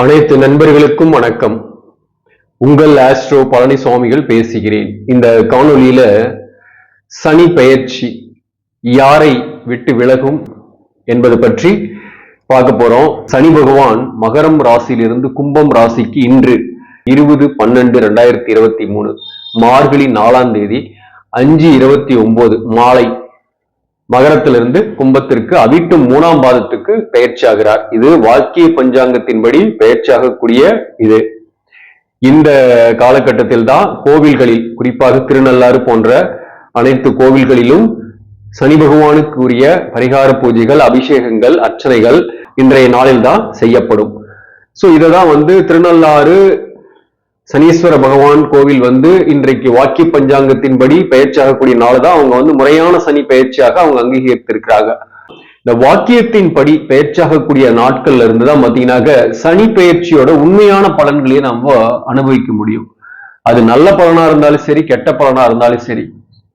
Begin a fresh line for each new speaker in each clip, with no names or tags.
அனைத்து நண்பர்களுக்கும் வணக்கம். உங்கள் ஆஸ்ட்ரோ பழனிசுவாமிகள் பேசுகிறேன். இந்த காணொலியில சனி பயிற்சி யாரை விட்டு விலகும் என்பது பற்றி பார்க்க போறோம். சனி பகவான் மகரம் ராசியிலிருந்து கும்பம் ராசிக்கு இன்று இருபது பன்னெண்டு ரெண்டாயிரத்தி இருபத்தி மூணு மார்கழி நாலாம் தேதி அஞ்சு இருபத்தி ஒன்பது மாலை மகரத்திலிருந்து கும்பத்திற்கு அவிட்டும் மூணாம் பாதத்துக்கு பெயர்ச்சியாகிறார். இது வாக்கிய பஞ்சாங்கத்தின்படி பெயர்ச்சியாகக்கூடிய இது. இந்த காலகட்டத்தில் தான் கோவில்களில் குறிப்பாக திருநள்ளாறு போன்ற அனைத்து கோவில்களிலும் சனி பகவானுக்கு உரிய பரிகார பூஜைகள் அபிஷேகங்கள் அர்ச்சனைகள் இன்றைய நாளில் தான் செய்யப்படும். ஸோ இதை தான் வந்து திருநள்ளாறு சனீஸ்வர பகவான் கோவில் வந்து இன்றைக்கு வாக்கிய பஞ்சாங்கத்தின்படி பயிற்சியாகக்கூடிய நாள் தான் அவங்க வந்து முறையான சனி பயிற்சியாக அவங்க அங்கீகரித்திருக்கிறாங்க. இந்த வாக்கியத்தின் படி பெயர்ச்சாகக்கூடிய நாட்கள்ல இருந்து தான் பாத்தீங்கன்னாக்க சனி பெயர்ச்சியோட உண்மையான பலன்களையும் நம்ம அனுபவிக்க முடியும். அது நல்ல பலனா இருந்தாலும் சரி கெட்ட பலனா இருந்தாலும் சரி.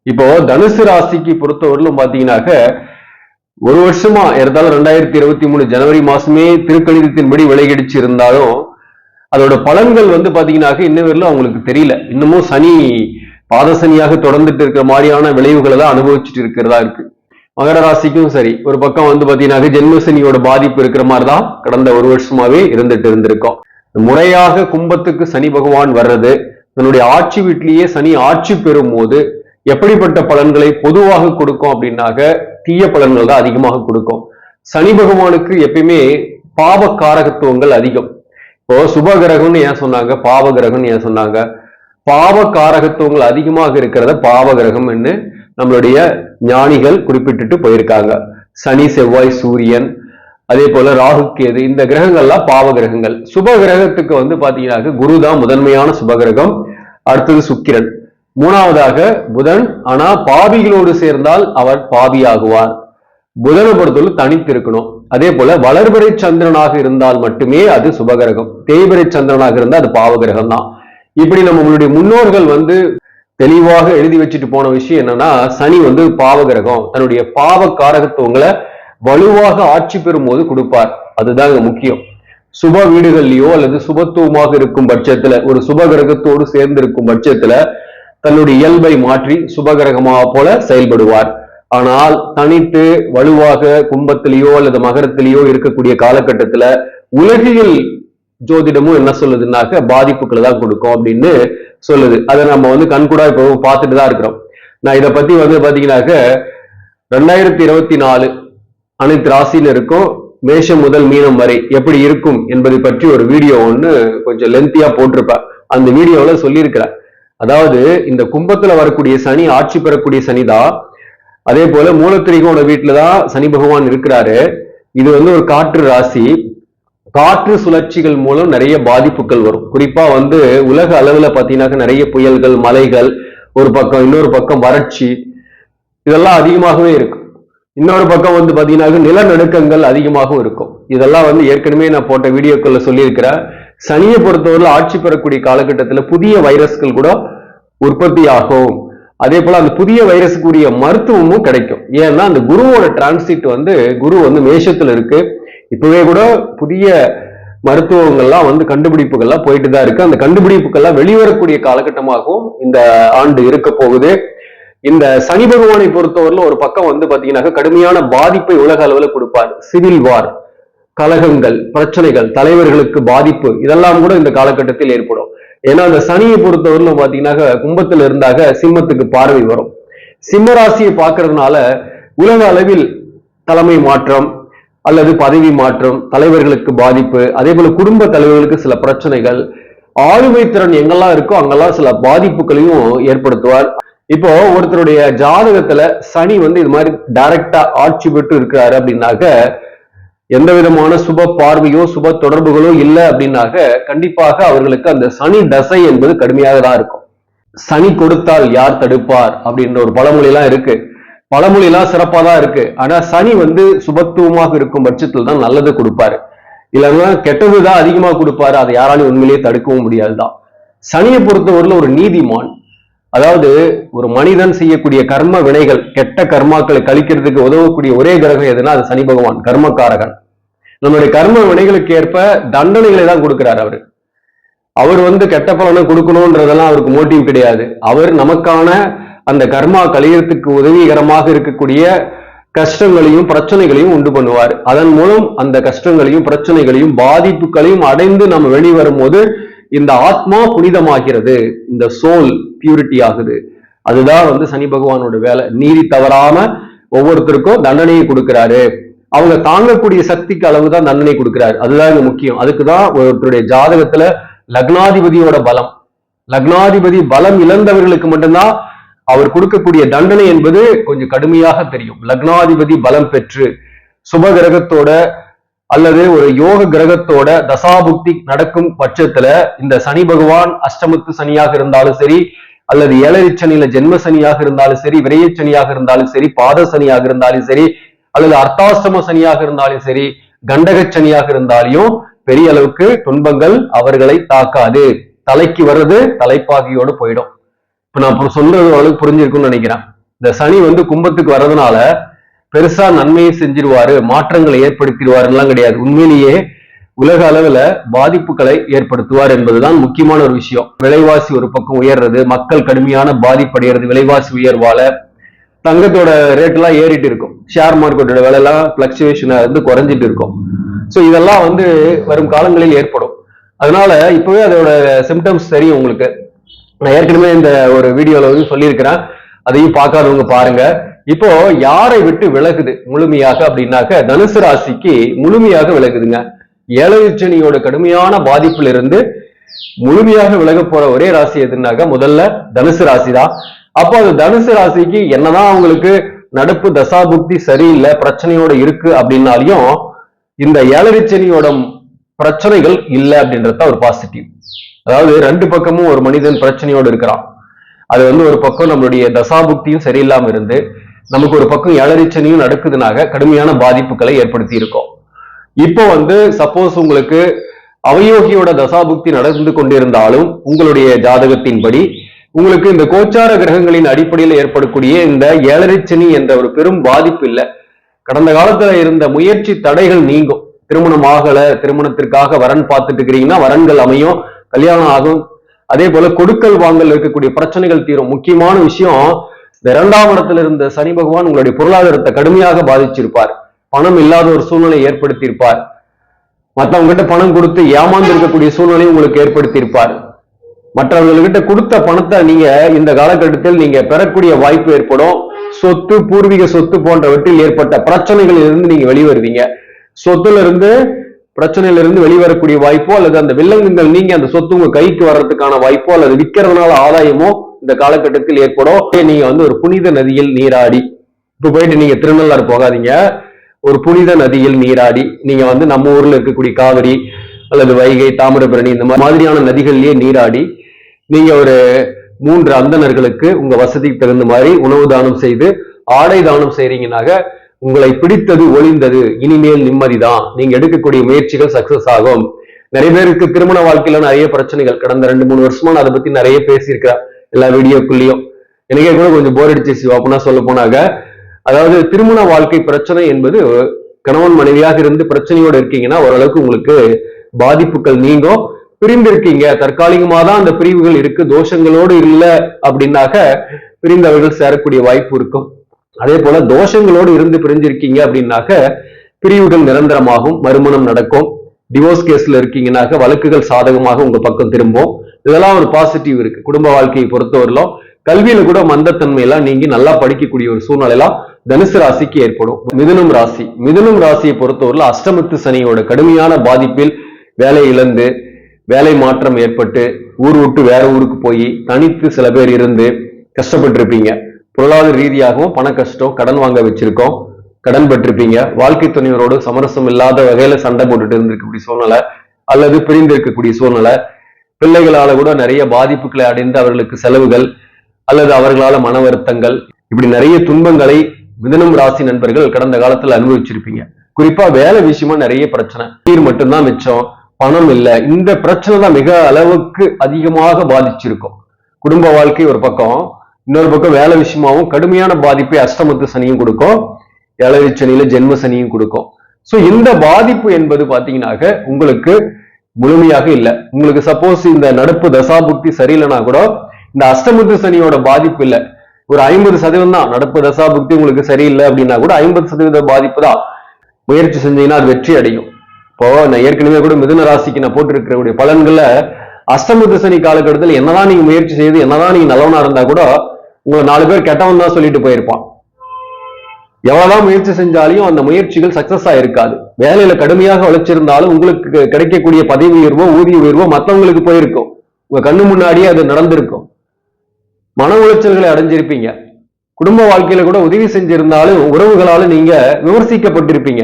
இப்போ தனுசு ராசிக்கு பொறுத்தவரையிலும் பாத்தீங்கன்னாக்க ஒரு வருஷமா இருந்தாலும் ரெண்டாயிரத்தி இருபத்தி மூணு ஜனவரி மாசமே திருக்கணிதத்தின்படி விலகிடிச்சு இருந்தாலும் அதோட பலன்கள் வந்து பாத்தீங்கன்னாக்க இன்ன வரையிலும் அவங்களுக்கு தெரியல. இன்னமும் சனி பாதசனியாக தொடர்ந்துட்டு இருக்கிற மாதிரியான விளைவுகளை தான் அனுபவிச்சுட்டு இருக்கிறதா இருக்கு. மகர ராசிக்கும் சரி ஒரு பக்கம் வந்து பாத்தீங்கன்னாக்க ஜென்மசனியோட பாதிப்பு இருக்கிற மாதிரி தான் கடந்த ஒரு வருஷமாவே இருந்துட்டு இருந்திருக்கோம். முறையாக கும்பத்துக்கு சனி பகவான் வர்றது தன்னுடைய ஆட்சி வீட்டிலேயே சனி ஆட்சி பெறும் போது எப்படிப்பட்ட பலன்களை பொதுவாக கொடுக்கும் அப்படின்னாக்க தீய பலன்கள் தான் அதிகமாக கொடுக்கும். சனி பகவானுக்கு எப்பயுமே பாவ காரகத்துவங்கள் அதிகம். இப்போ சுப கிரகம்னு ஏன் சொன்னாங்க? பாவ கிரகம்னு ஏன் சொன்னாங்க? பாவ காரகத்துவங்கள் அதிகமாக இருக்கிறத பாவ கிரகம்னு நம்மளுடைய ஞானிகள் குறிப்பிட்டுட்டு போயிருக்காங்க. சனி செவ்வாய் சூரியன் அதே போல ராகு கேது இந்த கிரகங்கள்லாம் பாவ கிரகங்கள். சுப கிரகத்துக்கு வந்து பாத்தீங்கன்னாக்க குரு தான் முதன்மையான சுப கிரகம். அடுத்தது சுக்கிரன். மூணாவதாக புதன். ஆனா பாவிகளோடு சேர்ந்தால் அவர் பாவியாகுவார். புதனை பொறுத்தவரை தனித்து இருக்கணும். அதே போல வளர்பிறை சந்திரனாக இருந்தால் மட்டுமே அது சுபகிரகம் தேய்பிறை சந்திரனாக இருந்தால் அது பாவகிரகம் தான் இப்படி நம்மளுடைய முன்னோர்கள் வந்து தெளிவாக எழுதி வச்சுட்டு போன விஷயம் என்னன்னா சனி வந்து பாவகிரகம். தன்னுடைய பாவ காரகத்துவங்களை வலுவாக ஆட்சி பெறும் போது கொடுப்பார். அதுதான் முக்கியம். சுப வீடுகள்லயோ அல்லது சுபத்துவமாக இருக்கும் பட்சத்துல ஒரு சுப கிரகத்தோடு சேர்ந்து இருக்கும் பட்சத்துல தன்னுடைய இயல்பை மாற்றி சுபகிரகமா போல செயல்படுவார். ஆனால் தனித்து வலுவாக கும்பத்திலேயோ அல்லது மகரத்திலேயோ இருக்கக்கூடிய காலகட்டத்துல உலகியல் ஜோதிடமும் என்ன சொல்லுதுன்னாக்க பாதிப்புகளை தான் கொடுக்கும் அப்படின்னு சொல்லுது. அதை நம்ம வந்து கண்கூடா இப்போ பார்த்துட்டு தான் இருக்கிறோம். நான் இதை பத்தி வந்து பாத்தீங்கன்னாக்க ரெண்டாயிரத்தி இருபத்தி நாலு அனைத்து ராசினருக்கும் மேஷம் முதல் மீனம் வரை எப்படி இருக்கும் என்பதை பற்றி ஒரு வீடியோ ஒன்று கொஞ்சம் லென்த்தியா போட்டிருப்பேன் அந்த வீடியோவில் சொல்லியிருக்கிறேன் அதாவது இந்த கும்பத்துல வரக்கூடிய சனி ஆட்சி பெறக்கூடிய சனிதான். அதே போல மூலத்திரிகோட வீட்டில் தான் சனி பகவான் இருக்கிறாரு. இது வந்து ஒரு காற்று ராசி. காற்று சுழற்சிகள் மூலம் நிறைய பாதிப்புகள் வரும். குறிப்பா வந்து உலக அளவுல பாத்தீங்கன்னாக்க நிறைய புயல்கள் மலைகள் ஒரு பக்கம் இன்னொரு பக்கம் வறட்சி இதெல்லாம் அதிகமாகவே இருக்கும் இன்னொரு பக்கம் வந்து பாத்தீங்கன்னா நிலநடுக்கங்கள் அதிகமாகவும் இருக்கும். இதெல்லாம் வந்து ஏற்கனவே நான் போட்ட வீடியோக்கள்ல சொல்லியிருக்கிறேன். சனியை பொறுத்தவரை ஆட்சி பெறக்கூடிய காலகட்டத்தில் புதிய வைரஸ்கள் கூட உற்பத்தி ஆகும். அதே போல அந்த புதிய வைரஸுக்குரிய மருத்துவமும் கிடைக்கும். ஏன்னா அந்த குருவோட டிரான்சிட் வந்து குரு வந்து மேஷத்துல இருக்கு. இப்பவே கூட புதிய மருத்துவங்கள்லாம் வந்து கண்டுபிடிப்புகள்லாம் போயிட்டு தான் இருக்கு. அந்த கண்டுபிடிப்புகள்லாம் வெளிவரக்கூடிய காலகட்டமாகவும் இந்த ஆண்டு இருக்க போகுது. இந்த சனி பகவானை பொறுத்தவரையில ஒரு பக்கம் வந்து பாத்தீங்கன்னா கடுமையான பாதிப்பை உலக அளவுல கொடுப்பார். சிவில் வார் கலகங்கள் பிரச்சனைகள் தலைவர்களுக்கு பாதிப்பு இதெல்லாம் கூட இந்த காலகட்டத்தில் ஏற்படும். ஏன்னா அந்த சனியை பொறுத்தவரையில பாத்தீங்கன்னா கும்பத்துல இருந்தாக சிம்மத்துக்கு பார்வை வரும். சிம்ம ராசியை பார்க்கறதுனால உலக அளவில் தலைமை மாற்றம் அல்லது பதவி மாற்றம் தலைவர்களுக்கு பாதிப்பு அதே போல குடும்ப தலைவர்களுக்கு சில பிரச்சனைகள் ஆளுமை திறன் எங்கெல்லாம் இருக்கோ அங்கெல்லாம் சில பாதிப்புகளையும் ஏற்படுத்துவார். இப்போ ஒருத்தருடைய ஜாதகத்துல சனி வந்து இது மாதிரி டைரக்டா ஆட்சி பெற்று இருக்கிறாரு அப்படின்னாக்க எந்த விதமான சுப பார்வையோ சுப தொடர்புகளோ இல்லை அப்படின்னாக்க கண்டிப்பாக அவர்களுக்கு அந்த சனி தசை என்பது கடுமையாக தான் இருக்கும். சனி கொடுத்தால் யார் தடுப்பார் அப்படின்ற ஒரு பழமொழி எல்லாம் இருக்கு. பழமொழி எல்லாம் சிறப்பா தான் இருக்கு. ஆனா சனி வந்து சுபத்துவமாக இருக்கும் பட்சத்தில் தான் நல்லது கொடுப்பாரு. இல்லைன்னா கெட்டதுதான் அதிகமா கொடுப்பாரு. அதை யாராலையும் உண்மையிலேயே தடுக்கவும் முடியாதுதான். சனியை பொறுத்தவரையில ஒரு நீதிமான். அதாவது ஒரு மனிதன் செய்யக்கூடிய கர்ம வினைகள் கெட்ட கர்மாக்களை கழிக்கிறதுக்கு உதவக்கூடிய ஒரே கிரகம் எதுனா அது சனி பகவான் கர்மக்காரகன். நம்மளுடைய கர்ம வினைகளுக்கு ஏற்ப தண்டனைகளை தான் கொடுக்கிறார் அவர். அவர் வந்து கெட்ட பலனை கொடுக்கணும்ன்றதெல்லாம் அவருக்கு மோட்டிவ் கிடையாது. அவர் நமக்கான அந்த கர்மா கழியறதுக்கு உதவிகரமாக இருக்கக்கூடிய கஷ்டங்களையும் பிரச்சனைகளையும் உண்டு பண்ணுவார். அதன் மூலம் அந்த கஷ்டங்களையும் பிரச்சனைகளையும் பாதிப்புகளையும் அடைந்து நம்ம வெளிவரும் போது இந்த ஆத்மா புனிதமாகிறது. இந்த சோல் பியூரிட்டி ஆகுது. அதுதான் வந்து சனி பகவானோட வேலை. நீதி தவறாம ஒவ்வொருத்தருக்கும் தண்டனையை கொடுக்கிறாரு. அவங்க தாங்கக்கூடிய சக்திக்கு அளவு தான் தண்டனை கொடுக்கிறாரு. அதுதான் இங்க முக்கியம். அதுக்கு தான் ஒருத்தருடைய ஜாதகத்துல லக்னாதிபதியோட பலம். லக்னாதிபதி பலம் இழந்தவர்களுக்கு மட்டும்தான் அவர் கொடுக்கக்கூடிய தண்டனை என்பது கொஞ்சம் கடுமையாக தெரியும். லக்னாதிபதி பலம் பெற்று சுப கிரகத்தோட அல்லது ஒரு யோக கிரகத்தோட தசாபுக்தி நடக்கும் பட்சத்துல இந்த சனி பகவான் அஷ்டமத்து சனியாக இருந்தாலும் சரி அல்லது ஏழரை சனியில ஜென்ம சனியாக இருந்தாலும் சரி விரைய சனியாக இருந்தாலும் சரி பாத சனியாக இருந்தாலும் சரி அல்லது அர்த்தாஷ்டம சனியாக இருந்தாலும் சரி கண்டக சனியாக இருந்தாலும் பெரிய அளவுக்கு துன்பங்கள் அவர்களை தாக்காது. தலைக்கு வர்றது தலைப்பாகியோடு போயிடும். இப்ப நான் அப்புறம் சொல்றது அளவுக்கு புரிஞ்சிருக்கும்னு நினைக்கிறேன். இந்த சனி வந்து கும்பத்துக்கு வர்றதுனால பெருசா நன்மையை செஞ்சிருவாரு மாற்றங்களை ஏற்படுத்திடுவாருலாம் கிடையாது. உண்மையிலேயே உலக அளவுல பாதிப்புகளை ஏற்படுத்துவார் என்பதுதான் முக்கியமான ஒரு விஷயம். விலைவாசி ஒரு பக்கம் உயர்றது மக்கள் கடுமையான பாதிப்படைகிறது விலைவாசி உயர்வால தங்கத்தோட ரேட் எல்லாம் ஏறிட்டு இருக்கும். ஷேர் மார்க்கெட்டோட விலை எல்லாம் பிளக்சுவேஷன் வந்து குறைஞ்சிட்டு இருக்கும். ஸோ இதெல்லாம் வந்து வரும் காலங்களில் ஏற்படும். அதனால இப்பவே அதோட சிம்டம்ஸ் தெரியும் உங்களுக்கு. நான் ஏற்கனவே இந்த ஒரு வீடியோல வந்து சொல்லியிருக்கிறேன். அதையும் பார்க்காதவங்க பாருங்க. இப்போ யாரை விட்டு விலகுது முழுமையாக அப்படின்னாக்க தனுசு ராசிக்கு முழுமையாக விலகுதுங்க. ஏழரை கடுமையான பாதிப்புல இருந்து முழுமையாக விலக போற ஒரே ராசி எதுனாக்க முதல்ல தனுசு ராசி தான் அப்போ அந்த தனுசு ராசிக்கு என்னதான் அவங்களுக்கு நடப்பு தசாபுக்தி சரியில்லை பிரச்சனையோட இருக்கு அப்படின்னாலையும் இந்த ஏழரிச்சனியோட பிரச்சனைகள் இல்லை அப்படின்றது ஒரு பாசிட்டிவ் அதாவது ரெண்டு பக்கமும் ஒரு மனிதன் பிரச்சனையோடு இருக்கிறான். அது வந்து ஒரு பக்கம் நம்மளுடைய தசாபுக்தியும் சரியில்லாம இருந்து நமக்கு ஒரு பக்கம் ஏழரிச்சனையும் நடக்குதுனாக கடுமையான பாதிப்புகளை ஏற்படுத்தி இருக்கோம் இப்போ வந்து சப்போஸ் உங்களுக்கு அவயோகியோட தசாபுக்தி நடந்து கொண்டிருந்தாலும் உங்களுடைய ஜாதகத்தின்படி உங்களுக்கு இந்த கோச்சார கிரகங்களின் அடிப்படையில் ஏற்படக்கூடிய இந்த ஏழரைச்சனி என்ற ஒரு பெரும் பாதிப்பு இல்லை. கடந்த காலத்துல இருந்த முயற்சி தடைகள் நீங்கும். திருமணம் ஆகல திருமணத்திற்காக வரன் பார்த்துட்டு இருக்கிறீங்கன்னா வரன்கள் அமையும். கல்யாணம் ஆகும். அதே போல கொடுக்கல் வாங்கல் இருக்கக்கூடிய பிரச்சனைகள் தீரும். முக்கியமான விஷயம் இந்த இரண்டாம் இடத்துல இருந்த சனி பகவான் உங்களுடைய பொருளாதாரத்தை கடுமையாக பாதிச்சிருப்பார். பணம் இல்லாத ஒரு சூழ்நிலை ஏற்படுத்தியிருப்பார். மற்றவங்ககிட்ட பணம் கொடுத்து ஏமாந்து இருக்கக்கூடிய சூழ்நிலை உங்களுக்கு ஏற்படுத்தியிருப்பார். மற்றவர்கள்கிட்ட கொடுத்த பணத்தை நீங்க இந்த காலகட்டத்தில் நீங்க பெறக்கூடிய வாய்ப்பு ஏற்படும். சொத்து பூர்வீக சொத்து போன்றவற்றில் ஏற்பட்ட பிரச்சனைகளில் இருந்து நீங்க வெளிவருவீங்க. சொத்துல இருந்து பிரச்சனையிலிருந்து வெளிவரக்கூடிய வாய்ப்போ அல்லது அந்த வில்லங்கங்கள் நீங்க அந்த சொத்து உங்க கைக்கு வர்றதுக்கான வாய்ப்போ அல்லது விற்கிறதுனால ஆதாயமோ இந்த காலகட்டத்தில் ஏற்படும் நீங்க வந்து ஒரு புனித நதியில் நீராடி. இப்ப போயிட்டு நீங்க திருநள்ளாறு போகாதீங்க. ஒரு புனித நதியில் நீராடி நீங்க வந்து நம்ம ஊர்ல இருக்கக்கூடிய காவிரி அல்லது வைகை தாமிரபரணி இந்த மாதிரியான நதிகள்லயே நீராடி நீங்க ஒரு மூன்று அந்தணர்களுக்கு உங்க வசதிக்கு தகுந்த மாதிரி உணவு தானம் செய்து ஆடை தானம் செய்றீங்கனாக உங்களை பிடித்தது ஒளிந்தது இனிமேல் நிம்மதிதான். நீங்க எடுக்கக்கூடிய முயற்சிகள் சக்சஸ் ஆகும். நிறைய பேருக்கு திருமண வாழ்க்கையில நிறைய பிரச்சனைகள். கடந்த ரெண்டு மூணு வருஷமா நான் அதை பத்தி நிறைய பேசியிருக்கிறேன். எல்லா வீடியோக்குள்ளேயும். எனக்கே கூட கொஞ்சம் போர் அடிச்சு அப்படின்னா சொல்ல போனாங்க. அதாவது திருமண வாழ்க்கை பிரச்சனை என்பது கணவன் மனைவியாக இருந்து பிரச்சனையோடு இருக்கீங்கன்னா ஓரளவுக்கு உங்களுக்கு பாதிப்புகள் நீங்கும். பிரிந்திருக்கீங்க. தற்காலிகமா தான் அந்த பிரிவுகள் இருக்கு. தோஷங்களோடு இல்லை அப்படின்னாக்க பிரிந்தவர்கள் சேரக்கூடிய வாய்ப்பு இருக்கும். அதே போல தோஷங்களோடு இருந்து பிரிஞ்சிருக்கீங்க அப்படின்னாக்க பிரிவுகள் நிரந்தரமாகும் மறுமணம் நடக்கும். டிவோர்ஸ் கேஸ்ல இருக்கீங்கன்னாக்க வழக்குகள் சாதகமாக உங்க பக்கம் திரும்பும். இதெல்லாம் ஒரு பாசிட்டிவ் இருக்கு. குடும்ப வாழ்க்கையை பொறுத்தவரையிலும் கல்வியில கூட மந்தத்தன்மை எல்லாம் நீங்க நல்லா படிக்கக்கூடிய ஒரு சூழ்நிலையெல்லாம் தனுசு ராசிக்கு ஏற்படும். மிதுனம் ராசி. மிதுனம் ராசியை பொறுத்தவரையில் அஷ்டமத்து சனியோட கடுமையான பாதிப்பில் வேலை இழந்து வேலை மாற்றம் ஏற்பட்டு ஊர் விட்டு வேற ஊருக்கு போய் தனித்து சில பேர் இருந்து கஷ்டப்பட்டிருப்பீங்க. பொருளாதார ரீதியாகவும் பண கஷ்டம் கடன் வாங்க வச்சிருக்கோம். கடன் பெற்றிருப்பீங்க. வாழ்க்கை துணைவரோடு சமரசம் இல்லாத வகையில சண்டை போட்டுட்டு இருந்திருக்கக்கூடிய சூழ்நிலை அல்லது பிரிந்து இருக்கக்கூடிய சூழ்நிலை. பிள்ளைகளால கூட நிறைய பாதிப்புகளை அடைந்து அவர்களுக்கு செலவுகள் அல்லது அவர்களால மன வருத்தங்கள். இப்படி நிறைய துன்பங்களை மிதனம் ராசி நண்பர்கள் கடந்த காலத்துல அனுபவிச்சிருப்பீங்க. குறிப்பா வேலை விஷயமா நிறைய பிரச்சனை. நீர் மட்டும்தான் மிச்சம் பணம் இல்லை. இந்த பிரச்சனை தான் மிக அளவுக்கு அதிகமாக பாதிச்சிருக்கும். குடும்ப வாழ்க்கை ஒரு பக்கம் இன்னொரு பக்கம் வேலை விஷயமாவும் கடுமையான பாதிப்பை அஷ்டமத்து சனியும் கொடுக்கும். ஏழரை சனியில ஜென்ம சனியும் கொடுக்கும். சோ இந்த பாதிப்பு என்பது பாத்தீங்கன்னாக்க உங்களுக்கு முழுமையாக இல்லை. உங்களுக்கு சப்போஸ் இந்த நடுப்பு தசாபுக்தி சரியில்லைனா கூட இந்த அஷ்டமுத்து சனியோட பாதிப்பு இல்லை. ஒரு ஐம்பது சதவீதம் தான். நடப்பு தசாபுக்தி உங்களுக்கு சரியில்லை அப்படின்னா கூட ஐம்பது சதவீத பாதிப்பு தான். முயற்சி செஞ்சீங்கன்னா அது வெற்றி அடையும். இப்போ நான் ஏற்கனவே கூட மிதுன ராசிக்கு நான் போட்டிருக்கிறக்கூடிய பலன்களை அஷ்டமுத்து சனி காலகட்டத்தில் என்னதான் நீங்க முயற்சி செய்து என்னதான் நீங்க நல்லவனா இருந்தா கூட உங்களை நாலு பேர் கெட்டவன் தான் சொல்லிட்டு போயிருப்பான். எவ்வளவுதான் முயற்சி செஞ்சாலையும் அந்த முயற்சிகள் சக்சஸ் ஆயிருக்காது வேலையில கடுமையாக உழைச்சிருந்தாலும் உங்களுக்கு கிடைக்கக்கூடிய பதவி உயர்வோ ஊதிய உயர்வோ மத்தவங்களுக்கு போயிருக்கும். உங்க கண்ணு முன்னாடியே அது நடந்திருக்கும். மன உளைச்சல்களை அடைஞ்சிருப்பீங்க. குடும்ப வாழ்க்கையில கூட உதவி செஞ்சிருந்தாலும் உறவுகளால நீங்க விமர்சிக்கப்பட்டிருப்பீங்க.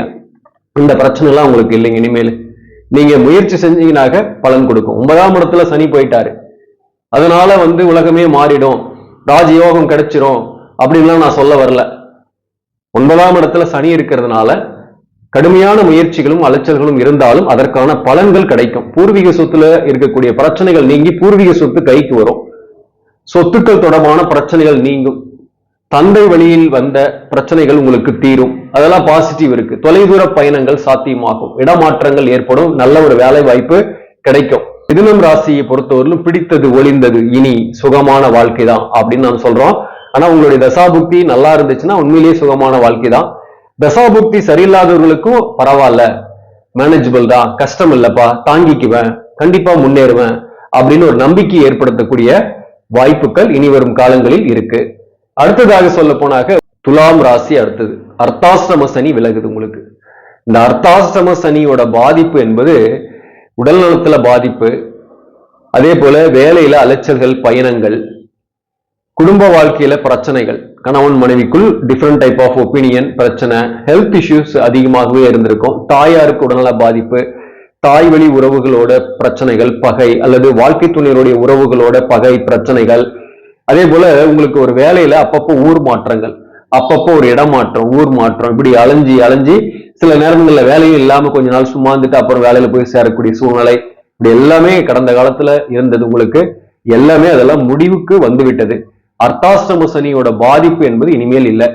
இந்த பிரச்சனை எல்லாம் உங்களுக்கு இல்லைங்க இனிமேல். நீங்க முயற்சி செஞ்சீங்கனாக்க பலன் கொடுக்கும். ஒன்பதாம் இடத்துல சனி போயிட்டாரு. அதனால வந்து உலகமே மாறிடும். ராஜயோகம் கிடைச்சிரும் அப்படின்லாம் நான் சொல்ல வரல. ஒன்பதாம் இடத்துல சனி இருக்கிறதுனால கடுமையான முயற்சிகளும் அலைச்சல்களும் இருந்தாலும் அதற்கான பலன்கள் கிடைக்கும். பூர்வீக சொத்துல இருக்கக்கூடிய பிரச்சனைகள் நீங்கி பூர்வீக சொத்து கைக்கு வரும். சொத்துக்கள் தொடர்பான பிரச்சனைகள் நீங்கும். தந்தை வழியில் வந்த பிரச்சனைகள் உங்களுக்கு தீரும். அதெல்லாம் பாசிட்டிவ் இருக்கு. தொலைதூர பயணங்கள் சாத்தியமாகும். இடமாற்றங்கள் ஏற்படும். நல்ல ஒரு வேலை வாய்ப்பு கிடைக்கும். மிதுனம் ராசியை பொறுத்தவரையிலும் பிடித்தது ஒளிந்தது இனி சுகமான வாழ்க்கை தான் அப்படின்னு நாம் சொல்றோம். ஆனா உங்களுடைய தசாபுக்தி நல்லா இருந்துச்சுன்னா உண்மையிலேயே சுகமான வாழ்க்கை தான் தசாபுக்தி சரியில்லாதவர்களுக்கும் பரவாயில்ல. மேனேஜபிள் தான் கஷ்டம் இல்லப்பா தாங்கிக்குவேன் கண்டிப்பா முன்னேறுவேன் அப்படின்னு ஒரு நம்பிக்கை ஏற்படுத்தக்கூடிய வாய்ப்புகள் இனி வரும் காலங்களில் இருக்கு. அடுத்ததாக சொல்ல போனாக துலாம் ராசி அடுத்தது. அர்த்தாஷ்டம சனி விலகுது உங்களுக்கு. இந்த அர்த்தாஷ்டம சனியோட பாதிப்பு என்பது உடல் நலத்துல பாதிப்பு அதே போல வேலையில அலைச்சல்கள் பயணங்கள் குடும்ப வாழ்க்கையில பிரச்சனைகள். கணவன் மனைவிக்குள் டிஃப்ரெண்ட் டைப் ஆஃப் ஒப்பீனியன் பிரச்சனை ஹெல்த் இஷ்யூஸ் அதிகமாகவே இருந்திருக்கும். தாயாருக்கு உடல்நல பாதிப்பு தாய் வழி உறவுகளோட பிரச்சனைகள் பகை அல்லது வாழ்க்கை துணையருடைய உறவுகளோட பகை பிரச்சனைகள். அதே போல உங்களுக்கு ஒரு வேலையில அப்பப்போ ஊர் மாற்றங்கள் அப்பப்போ ஒரு இடம் மாற்றம் ஊர் மாற்றம் இப்படி அலைஞ்சி அலைஞ்சி சில நேரங்களில் வேலையும் இல்லாம கொஞ்ச நாள் சும்மா இருந்துட்டு அப்புறம் வேலையில போய் சேரக்கூடிய சூழ்நிலை இப்படி எல்லாமே கடந்த காலத்துல இருந்தது உங்களுக்கு. எல்லாமே அதெல்லாம் முடிவுக்கு வந்துவிட்டது. அர்த்தாஷ்டம சனியோட பாதிப்பு என்பது இனிமேல் இல்லை.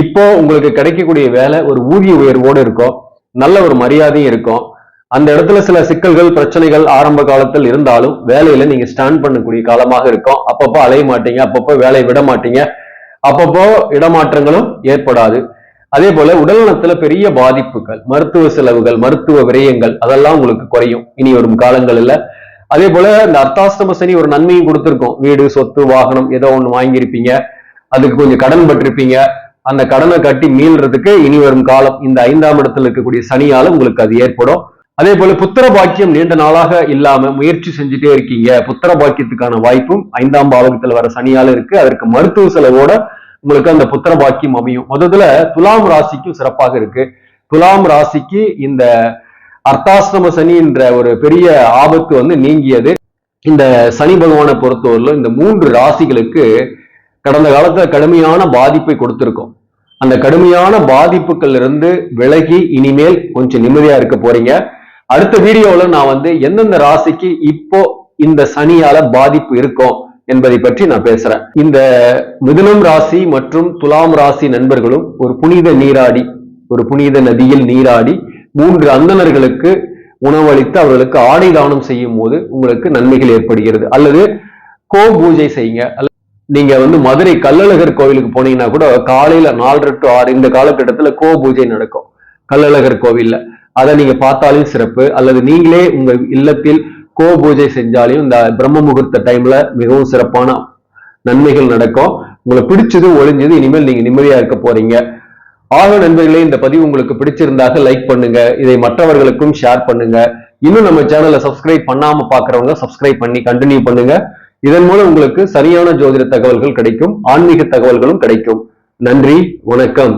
இப்போ உங்களுக்கு கிடைக்கக்கூடிய வேலை ஒரு ஊதிய உயர்வோடு இருக்கும். நல்ல ஒரு மரியாதையும் இருக்கும். அந்த இடத்துல சில சிக்கல்கள் பிரச்சனைகள் ஆரம்ப காலத்தில் இருந்தாலும் வேலையில நீங்க ஸ்டாண்ட் பண்ணக்கூடிய காலமாக இருக்கும். அப்பப்போ அலைய மாட்டீங்க அப்பப்போ வேலையை விட மாட்டீங்க. அப்பப்போ இடமாற்றங்களும் ஏற்படாது. அதே போல உடல்நலத்துல பெரிய பாதிப்புகள் மருத்துவ செலவுகள் மருத்துவ விரயங்கள் அதெல்லாம் உங்களுக்கு குறையும். இனி வரும் காலங்களில். அதே போல இந்த அர்த்தாஷ்டம சனி ஒரு நன்மையும் கொடுத்துருக்கோம். வீடு சொத்து வாகனம் ஏதோ ஒண்ணு வாங்கியிருப்பீங்க. அதுக்கு கொஞ்சம் கடன் பட்டிருப்பீங்க. அந்த கடனை கட்டி மீள்றதுக்கு இனி வரும் காலம் இந்த ஐந்தாம் இடத்துல இருக்கக்கூடிய சனியால உங்களுக்கு அது ஏற்படும். அதே போல புத்திர பாக்கியம் நீண்ட நாளாக இல்லாம முயற்சி செஞ்சுட்டே இருக்கீங்க. புத்திர பாக்கியத்துக்கான வாய்ப்பும் ஐந்தாம் பாவகத்துல வர சனியால இருக்கு. அதற்கு மருத்துவ செலவோட உங்களுக்கு அந்த புத்திர பாக்கியம் அமையும். முதல்ல துலாம் ராசிக்கும் சிறப்பாக இருக்கு. துலாம் ராசிக்கு இந்த அர்த்தாசிரம சனின்ற ஒரு பெரிய ஆபத்து வந்து நீங்கியது. இந்த சனி பகவானை பொறுத்தவரையிலும் இந்த மூன்று ராசிகளுக்கு கடந்த காலத்துல கடுமையான பாதிப்பை கொடுத்திருக்கோம். அந்த கடுமையான பாதிப்புகள் இருந்து விலகி இனிமேல் கொஞ்சம் நிம்மதியா இருக்க போறீங்க. அடுத்த வீடியோவில் நான் வந்து எந்தெந்த ராசிக்கு இப்போ இந்த சனியால பாதிப்பு இருக்கும் என்பதை பற்றி நான் பேசுறேன். இந்த மிதுனம் ராசி மற்றும் துலாம் ராசி நண்பர்களும் ஒரு புனித நீராடி ஒரு புனித நதியில் நீராடி மூன்று அந்தணர்களுக்கு உணவளித்து அவர்களுக்கு ஆடை தானம் செய்யும் போது உங்களுக்கு நன்மைகள் ஏற்படுகிறது. அல்லது கோ பூஜை செய்யுங்க. நீங்க வந்து மதுரை கள்ளழகர் கோவிலுக்கு போனீங்கன்னா கூட காலையில நாலரை டு ஆறு இந்த காலகட்டத்துல கோ பூஜை நடக்கும். கள்ளழகர் கோவில்ல. அதை நீங்க பார்த்தாலும் சிறப்பு. அல்லது நீங்களே உங்க இல்லத்தில் கோ பூஜை செஞ்சாலையும் இந்த பிரம்ம முகூர்த்த டைம்ல மிகவும் சிறப்பான நன்மைகள் நடக்கும். உங்களை பிடிச்சது ஒளிஞ்சது இனிமேல் நீங்க நிம்மதியா இருக்க போறீங்க. ஆக நண்பர்களே இந்த பதிவு உங்களுக்கு பிடிச்சிருந்தாக லைக் பண்ணுங்க. இதை மற்றவர்களுக்கும் ஷேர் பண்ணுங்க. இன்னும் நம்ம சேனலை சப்ஸ்கிரைப் பண்ணாம பாக்குறவங்க சப்ஸ்கிரைப் பண்ணி கண்டினியூ பண்ணுங்க. இதன் மூலம் உங்களுக்கு சரியான ஜோதிட தகவல்கள் கிடைக்கும் ஆன்மீக தகவல்களும் கிடைக்கும். நன்றி வணக்கம்.